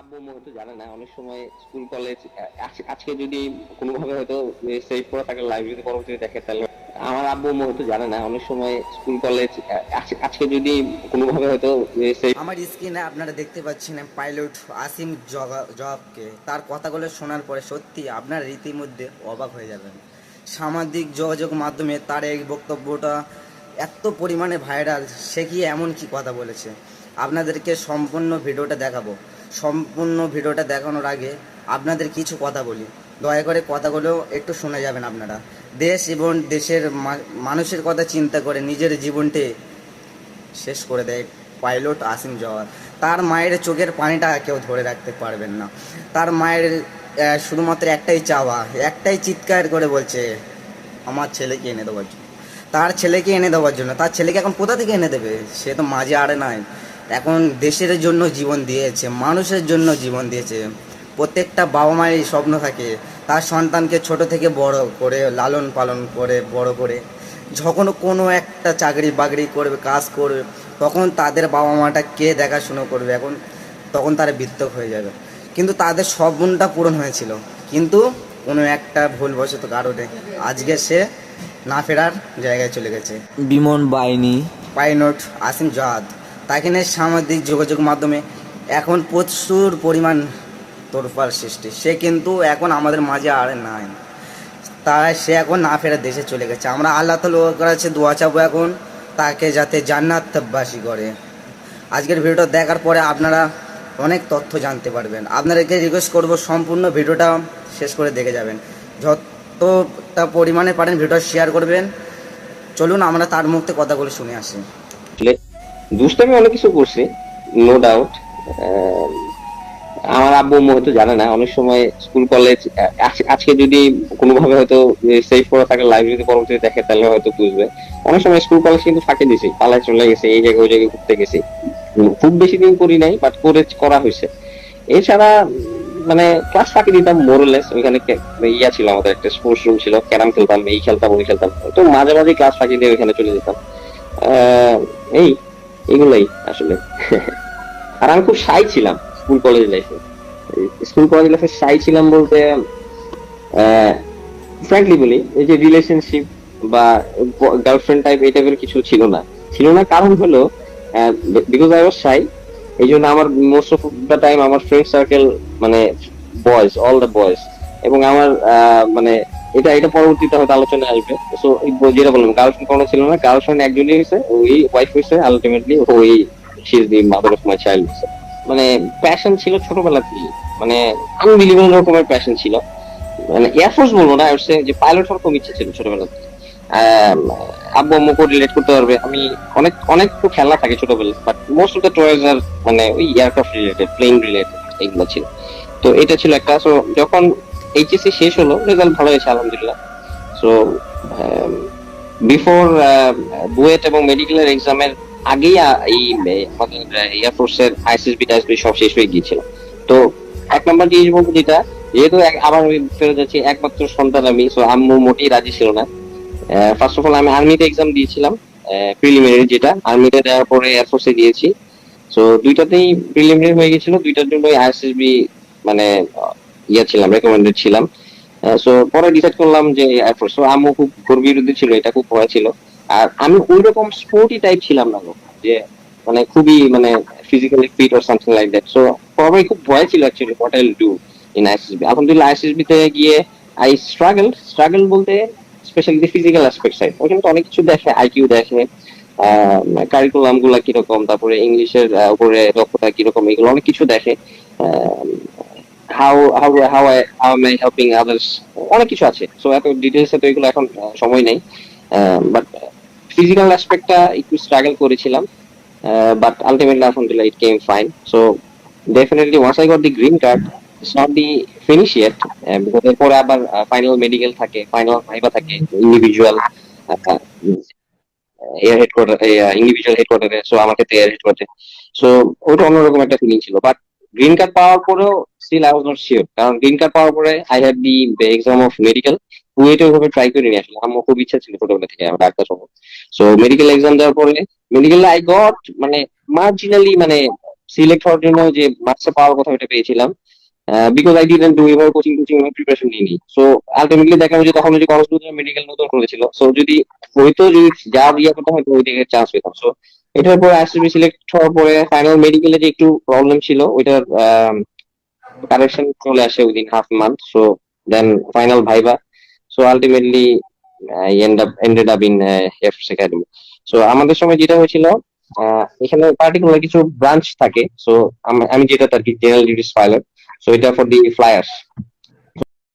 আব্বু হয়তো জানে না, অনেক সময় স্কুল, কলেজ আজকে যদি কোনোভাবে হয়তো সেভ করা থাকে লাইভ যদি পরবর্তীতে দেখে, তাহলে আমার আব্বু হয়তো জানে না, অনেক সময় স্কুল, কলেজ আজকে যদি কোনোভাবে হয়তো আমার স্ক্রিনে আপনারা দেখতে পাচ্ছেন পাইলট আসিম জবাবকে তার কথাগুলো শোনার পরে সত্যি আপনার রীতিমধ্যে অবাক হয়ে যাবেন। সামাজিক যোগাযোগ মাধ্যমে তার এই বক্তব্যটা এত পরিমাণে ভাইরাল সে কি এমন কি কথা বলেছে? আপনাদেরকে সম্পূর্ণ ভিডিওটা দেখাবো। সম্পূর্ণ ভিডিওটা দেখানোর আগে আপনাদের কিছু কথা বলি। দয়া করে কথাগুলো একটু শুনে যাবেন আপনারা। দেশ এবং দেশের মানুষের কথা চিন্তা করে নিজের জীবনটি শেষ করে দেয় পাইলট আসিম জওয়ার। তার মায়ের চোখের পানিটা কেউ ধরে রাখতে পারবেন না। তার মায়ের শুধুমাত্র একটাই চাওয়া, একটাই চিৎকার করে বলছে, আমার ছেলেকে এনে দেওয়ার জন্য। তার ছেলেকে এনে দেওয়ার জন্য। তার ছেলেকে এখন কোথা থেকে এনে দেবে? সে তো মাঝে আড়ে নাই। এখন দেশের জন্য জীবন দিয়েছে মানুষের জন্য জীবন দিয়েছে। প্রত্যেকটা বাবা মায়ের স্বপ্ন থাকে তার সন্তানকে ছোট থেকে বড় করে লালন পালন করে বড় করে। যখন কোনো একটা চাকরি বাকরি করবে কাজ করবে তখন তাদের বাবা মাটা কে দেখাশুনো করবে এখন? তখন তারা বৃত্তক হয়ে যাবে। কিন্তু তাদের স্বপ্নটা পূরণ হয়েছিল। কিন্তু কোনো একটা ভুলবশত কারণে আজকে সে না ফেরার জায়গায় চলে গেছে। বিমন বাহিনী। পাইনট আসিম জাহাদ। তাকে নিয়ে সামাজিক যোগাযোগ মাধ্যমে এখন প্রচুর পরিমাণ তোরফার সৃষ্টি। সে কিন্তু এখন আমাদের মাঝে আর নাই। তাই সে এখন না ফেরা দেশে চলে গেছে। আমরা আল্লাহ তালার কাছে দোয়া চাবো এখন তাকে যাতে জান্নাতবাসী করে। আজকের ভিডিওটা দেখার পরে আপনারা অনেক তথ্য জানতে পারবেন। আপনাদেরকে রিকোয়েস্ট করব সম্পূর্ণ ভিডিওটা শেষ করে দেখে যাবেন। যতটা পরিমাণে পারেন ভিডিওটা শেয়ার করবেন। চলুন আমরা তার মুখতে কথাগুলো শুনে আসি। দুষ্টামি অনেক কিছু করছি নো ডাউট আমার আব্বু হয়তো জানে না, অনেক সময় স্কুল কলেজ আজকে যদি কোনোভাবে হয়তো সেভ করা থাকে লাইভ যদি পরবর্তীতে দেখে, তাহলে হয়তো বুঝবে। অনেক সময় স্কুল কলেজ কিন্তু ফাঁকে দিয়েছি পালায় চলে গেছে, এই জায়গায়, ওই জায়গায় ঘুরতে গেছি। খুব বেশি দিন করি নাই বাট করে, করা হয়েছে। এছাড়া মানে ক্লাস ফাঁকি দিতাম মোরলেস ওইখানে ইয়া ছিল আমাদের একটা স্পোর্টস রুম ছিল, ক্যারাম খেলতাম, এই খেলতাম, ওই খেলতাম। তো মাঝে মাঝে ক্লাস ফাঁকি দিয়ে ওইখানে চলে যেতাম। এই এগুলাই আসলে। আর আমি খুব সাই ছিলাম স্কুল কলেজ লাইফে স্কুল কলেজ লাইফে সাই ছিলাম বলতে ফ্র্যাঙ্কলি বলি, এই যে রিলেশনশিপ বা গার্লফ্রেন্ড টাইপ এই টাইপের কিছু ছিল না। ছিল না কারণ হলো বিকজ আই ওয়াজ সাই এই জন্য আমার মোস্ট অফ দ্য টাইম আমার ফ্রেন্ড সার্কেল মানে বয়েজ অল দ্য বয়েজ এবং আমার মানে এটা এটা পরবর্তীতে হয়তো আলোচনা আসবে। সো যেটা বললাম গার্লফ্রেন্ড কোনো ছিল না গার্লফ্রেন্ড একজনই হয়েছে, ওই ওয়াইফ হয়েছে আলটিমেটলি ওই she the mother of my child মানে প্যাশন ছিল ছোটবেলা থেকে মানে আনবিলিভেবল রকমের প্যাশন ছিল। মানে এয়ারফোর্স বলব না হচ্ছে যে পাইলট হওয়ার খুব ইচ্ছে ছিল ছোটবেলা থেকে। আব্বু আম্মুকে রিলেট করতে পারবে। আমি অনেক অনেক তো খেলনা থাকে ছোটবেলা but most of the toys আর মানে ওই এয়ারক্রাফট রিলেটেড প্লেন রিলেটেড এগুলো ছিল। তো এটা ছিল একটা সো যখন এইচএসসি শেষ হলো রেজাল্ট ভালো হয়েছে, আলহামদুলিল্লাহ। সো বিফোর বুয়েট এবং মেডিকেলের এক্সামের আগেই এই আমাদের এয়ারফোর্সের আইসিএসবি টাইসবি সব শেষ হয়ে গিয়েছিল। তো, এক নম্বর জিনিস বলব যেটা, যেহেতু আবার আমি ফেরত যাচ্ছি, একমাত্র সন্তান আমি সো আম্মু মোটেই রাজি ছিল না। ফার্স্ট অফ অল আমি আর্মিতে এক্সাম দিয়েছিলাম প্রিলিমিনারি যেটা আর্মিতে দেওয়ার পরে এয়ারফোর্সে দিয়েছি। সো দুইটাতেই প্রিলিমিনারি হয়ে গেছিল দুইটার জন্য আইএসএসবি মানে ইয়ে ছিলাম রেকমেন্ডেড ছিলাম। সো পরে ডিসাইড করলাম যে এয়ারফোর্স সো আম্মু খুব ঘোর বিরোধী ছিল, এটা খুব ভয় ছিল। আর আমি ওই রকম স্পোর্টি টাইপ ছিলাম না যে মানে খুবই মানে physically fit or something like that so probably খুব ভয় ছিল actually what I'll do in ISSB আলহামদুলিল্লাহ আইএসএসবি তে গিয়ে আই স্ট্রাগল স্ট্রাগল বলতে specially the physical aspect side ওখানে তো অনেক কিছু দেখে আইকিউ দেখে কারিকুলামগুলা কীরকম, তারপরে ইংলিশের উপরে দক্ষতা কীরকম, এগুলো অনেক কিছু দেখে। How how how I how am I helping others অনেক কিছু আছে। সো এত ডিটেলসে তো এগুলো এখন সময় নেই। বাট ফিজিক্যাল অ্যাসপেক্টটা একটু স্ট্রাগল করেছিলাম। বাট আলটিমেটলি আলহামদুলিল্লাহ it came fine so definitely once I got the green card it's not the finish yet because এরপরে আবার ফাইনাল মেডিকেল থাকে ফাইনাল ভাইবা থাকে ইন্ডিভিজুয়াল এয়ার হেডকোয়ার্টার ইন্ডিভিজুয়াল হেডকোয়ার্টারে সো আমার ক্ষেত্রে এয়ার হেডকোয়ার্টারে সো ওটা অন্যরকম একটা ফিলিং ছিল। বাট গ্রিন কার্ড পাওয়ার পরেও still I was not sure কারণ গ্রিন কার্ড পাওয়ার পরে I had the exam of medical কুয়েটে ওইভাবে ট্রাই করিনি আসলে। আমার খুব ইচ্ছা ছিল ছোটবেলা থেকে আমার ডাক্তার হব সো মেডিকেল এক্সাম দেওয়ার পরে মেডিকেল আই গট মানে মার্জিনালি মানে সিলেক্ট হওয়ার জন্য যে মার্কসে পাওয়ার কথা ওটা পেয়েছিলাম। বিকজ আই ডিডেন্ট ডু এভাবে কোচিং কোচিং প্রিপারেশন নিইনি। সো আলটিমেটলি দেখা যে তখন যে কলেজ মেডিকেল নতুন করেছিল। সো যদি হয়তো যদি যা ইয়ে করতে হয়তো ওই দিকে চান্স পেতাম। সো এটার পরে আইসিবি সিলেক্ট হওয়ার পরে ফাইনাল মেডিকেলে যে একটু প্রবলেম ছিল, ওইটার কারেকশন চলে আসে within half month so then final viva so ultimately end up ended up in FS academy so আমাদের সময় যেটা হয়েছিল এখানে পার্টিকুলার কিছু ব্রাঞ্চ থাকে সো আমি যেটা আর কি জেনারেল ডিউটিস পাইলট সো এটা ফর দি ফ্লায়ার্স